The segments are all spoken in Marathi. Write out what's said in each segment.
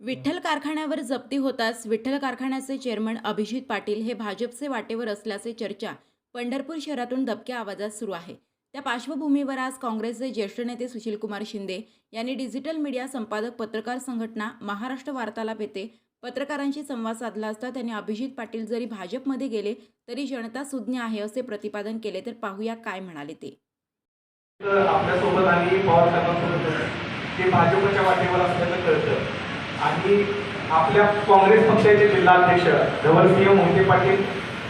विठ्ठल कारखान्यावर जप्ती होताच विठ्ठल कारखान्याचे चेअरमन अभिजित पाटील हे भाजपचे वाटेवर असल्याचे चर्चा पंढरपूर शहरातून दबक्या आवाजात सुरू आहे. त्या पार्श्वभूमीवर आज काँग्रेसचे ज्येष्ठ नेते सुशीलकुमार शिंदे यांनी डिजिटल मीडिया संपादक पत्रकार संघटना महाराष्ट्र वार्तालाप येथे पत्रकारांशी संवाद साधला असता त्यांनी अभिजित पाटील जरी भाजपमध्ये गेले तरी जनता सुज्ञ आहे असे प्रतिपादन केले तर पाहूया काय म्हणाले ते. आपल्यासोबत आणि पवार साहेबांसोबत. ते भाजपच्या वाटेवर असल्याचं कळतं. आणि आपल्या काँग्रेस पक्षाचे जिल्हाध्यक्ष धवलसिंह मोहिते पाटील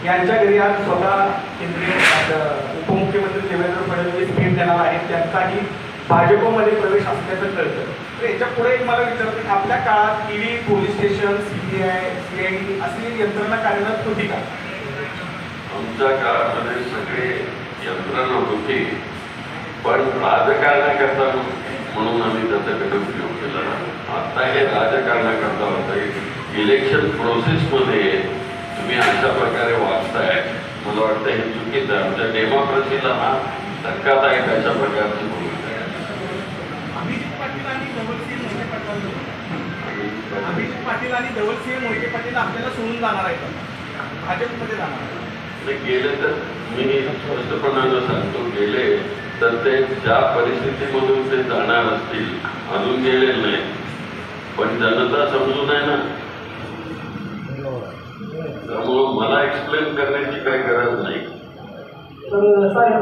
यांच्या घरी आज स्वतः केंद्रीय उपमुख्यमंत्री देवेंद्र फडणवीस भेट देणार आहेत. त्यांचाही भाजपमध्ये प्रवेश असल्याचं कळतं. तर याच्यापुढे एक मला विचारतो की आपल्या काळात ED police station CBI CID अशी यंत्रणा कार्यरत होती का? आमच्या काळामध्ये सगळे यंत्रणा होती पण राजकारणाकरता म्हणून आम्ही त्याचा कधी उपयोग केला नाही. आता हे राजकारणाकरता होतं इलेक्शन प्रोसेसमध्ये तुम्ही अशा प्रकारे वागताय. मला वाटतं हे चुकीचं आहे. आमच्या डेमोक्रेसीला हा धक्कादायक अशा प्रकारची भूमिका आहे. पाटील आणि धवलसिंह मोहिते पाटील. आपल्याला सोडून जाणार भाजपमध्ये जाणार गेले तर मी स्पष्टपणानं सांगतो गेले तर ते ज्या परिस्थितीमधून ते जाणार असतील अजून गेले नाही पण जनता समजून आहे ना. त्यामुळं मला एक्सप्लेन करण्याची काही गरज नाही. तर